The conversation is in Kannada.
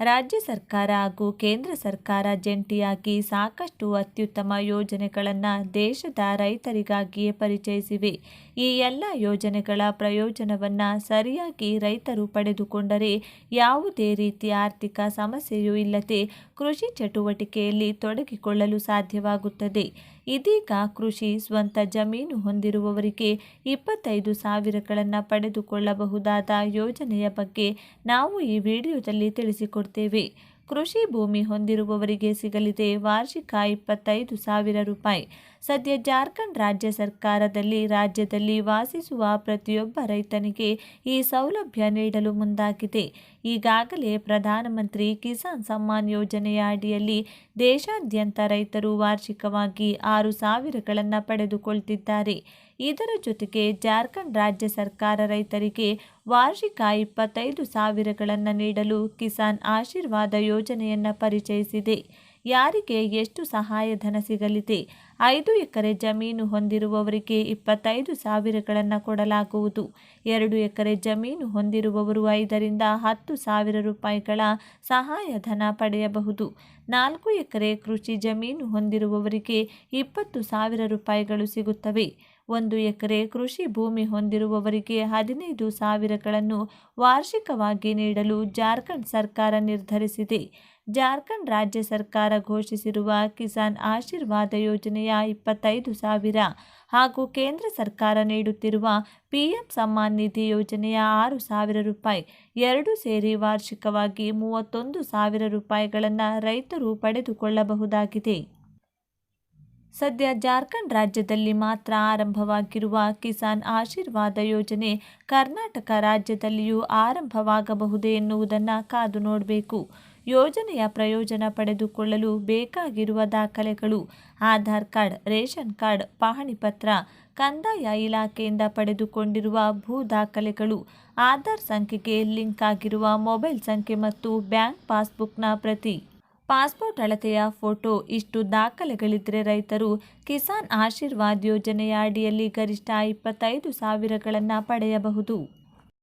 ರಾಜ್ಯ ಸರ್ಕಾರ ಹಾಗೂ ಕೇಂದ್ರ ಸರ್ಕಾರ ಜಂಟಿಯಾಗಿ ಸಾಕಷ್ಟು ಅತ್ಯುತ್ತಮ ಯೋಜನೆಗಳನ್ನು ದೇಶದ ರೈತರಿಗಾಗಿಯೇ ಪರಿಚಯಿಸಿವೆ. ಈ ಎಲ್ಲ ಯೋಜನೆಗಳ ಪ್ರಯೋಜನವನ್ನು ಸರಿಯಾಗಿ ರೈತರು ಪಡೆದುಕೊಂಡರೆ ಯಾವುದೇ ರೀತಿಯ ಆರ್ಥಿಕ ಸಮಸ್ಯೆಯೂ ಇಲ್ಲದೆ ಕೃಷಿ ಚಟುವಟಿಕೆಯಲ್ಲಿ ತೊಡಗಿಕೊಳ್ಳಲು ಸಾಧ್ಯವಾಗುತ್ತದೆ. ಇದೀಗ ಕೃಷಿ ಸ್ವಂತ ಜಮೀನು ಹೊಂದಿರುವವರಿಗೆ ಇಪ್ಪತ್ತೈದು ಸಾವಿರಗಳನ್ನು ಪಡೆದುಕೊಳ್ಳಬಹುದಾದ ಯೋಜನೆಯ ಬಗ್ಗೆ ನಾವು ಈ ವಿಡಿಯೋದಲ್ಲಿ ತಿಳಿಸಿಕೊಡ್ತೇವೆ. một tê vị. ಕೃಷಿ ಭೂಮಿ ಹೊಂದಿರುವವರಿಗೆ ಸಿಗಲಿದೆ ವಾರ್ಷಿಕ ಇಪ್ಪತ್ತೈದು ಸಾವಿರ ರೂಪಾಯಿ. ಸದ್ಯ ಜಾರ್ಖಂಡ್ ರಾಜ್ಯ ಸರ್ಕಾರದಲ್ಲಿ ರಾಜ್ಯದಲ್ಲಿ ವಾಸಿಸುವ ಪ್ರತಿಯೊಬ್ಬ ರೈತನಿಗೆ ಈ ಸೌಲಭ್ಯ ನೀಡಲು ಮುಂದಾಗಿದೆ. ಈಗಾಗಲೇ ಪ್ರಧಾನಮಂತ್ರಿ ಕಿಸಾನ್ ಸಮ್ಮಾನ್ ಯೋಜನೆಯ ಅಡಿಯಲ್ಲಿ ದೇಶಾದ್ಯಂತ ರೈತರು ವಾರ್ಷಿಕವಾಗಿ ಆರು ಸಾವಿರಗಳನ್ನು ಪಡೆದುಕೊಳ್ತಿದ್ದಾರೆ. ಇದರ ಜೊತೆಗೆ ಜಾರ್ಖಂಡ್ ರಾಜ್ಯ ಸರ್ಕಾರ ರೈತರಿಗೆ ವಾರ್ಷಿಕ ಇಪ್ಪತ್ತೈದು ಸಾವಿರಗಳನ್ನು ನೀಡಲು ಕಿಸಾನ್ ಆಶೀರ್ವಾದ ಯೋಜನೆಯನ್ನು ಪರಿಚಯಿಸಿದೆ. ಯಾರಿಗೆ ಎಷ್ಟು ಸಹಾಯಧನ ಸಿಗಲಿದೆ? ಐದು ಎಕರೆ ಜಮೀನು ಹೊಂದಿರುವವರಿಗೆ ಇಪ್ಪತ್ತೈದು ಸಾವಿರಗಳನ್ನು ಕೊಡಲಾಗುವುದು. ಎರಡು ಎಕರೆ ಜಮೀನು ಹೊಂದಿರುವವರು ಐದರಿಂದ ಹತ್ತು ಸಾವಿರ ರೂಪಾಯಿಗಳ ಸಹಾಯಧನ ಪಡೆಯಬಹುದು. ನಾಲ್ಕು ಎಕರೆ ಕೃಷಿ ಜಮೀನು ಹೊಂದಿರುವವರಿಗೆ ಇಪ್ಪತ್ತು ಸಾವಿರ ರೂಪಾಯಿಗಳು ಸಿಗುತ್ತವೆ. ಒಂದು ಎಕರೆ ಕೃಷಿ ಭೂಮಿ ಹೊಂದಿರುವವರಿಗೆ ಹದಿನೈದು ಸಾವಿರಗಳನ್ನು ವಾರ್ಷಿಕವಾಗಿ ನೀಡಲು ಜಾರ್ಖಂಡ್ ಸರ್ಕಾರ ನಿರ್ಧರಿಸಿದೆ. ಜಾರ್ಖಂಡ್ ರಾಜ್ಯ ಸರ್ಕಾರ ಘೋಷಿಸಿರುವ ಕಿಸಾನ್ ಆಶೀರ್ವಾದ ಯೋಜನೆಯ ಇಪ್ಪತ್ತೈದು ಸಾವಿರ ಹಾಗೂ ಕೇಂದ್ರ ಸರ್ಕಾರ ನೀಡುತ್ತಿರುವ ಪಿಎಂ ಸಮ್ಮಾನ್ ನಿಧಿ ಯೋಜನೆಯ ಆರು ಸಾವಿರ ರೂಪಾಯಿ, ಎರಡು ಸೇರಿ ವಾರ್ಷಿಕವಾಗಿ ಮೂವತ್ತೊಂದು ಸಾವಿರ ರೂಪಾಯಿಗಳನ್ನು ರೈತರು ಪಡೆದುಕೊಳ್ಳಬಹುದಾಗಿದೆ. ಸದ್ಯ ಜಾರ್ಖಂಡ್ ರಾಜ್ಯದಲ್ಲಿ ಮಾತ್ರ ಆರಂಭವಾಗಿರುವ ಕಿಸಾನ್ ಆಶೀರ್ವಾದ ಯೋಜನೆ ಕರ್ನಾಟಕ ರಾಜ್ಯದಲ್ಲಿಯೂ ಆರಂಭವಾಗಬಹುದೇ ಎನ್ನುವುದನ್ನು ಕಾದು ನೋಡಬೇಕು. ಯೋಜನೆಯ ಪ್ರಯೋಜನ ಪಡೆದುಕೊಳ್ಳಲು ಬೇಕಾಗಿರುವ ದಾಖಲೆಗಳು ಆಧಾರ್ ಕಾರ್ಡ್, ರೇಷನ್ ಕಾರ್ಡ್ ಪಹಣಿ ಪತ್ರ, ಕಂದಾಯ ಇಲಾಖೆಯಿಂದ ಪಡೆದುಕೊಂಡಿರುವ ಭೂ ದಾಖಲೆಗಳು, ಆಧಾರ್ ಸಂಖ್ಯೆಗೆ ಲಿಂಕ್ ಆಗಿರುವ ಮೊಬೈಲ್ ಸಂಖ್ಯೆ ಮತ್ತು ಬ್ಯಾಂಕ್ ಪಾಸ್ಬುಕ್ನ ಪ್ರತಿ ಪಾಸ್ಪೋರ್ಟ್ ಅಳತೆಯ ಫೋಟೋ ಇಷ್ಟು ದಾಖಲೆಗಳಿದ್ದರೆ ರೈತರು ಕಿಸಾನ್ ಆಶೀರ್ವಾದ್ ಯೋಜನೆಯ ಅಡಿಯಲ್ಲಿ ಗರಿಷ್ಠ ಇಪ್ಪತ್ತೈದು ಸಾವಿರಗಳನ್ನು ಪಡೆಯಬಹುದು.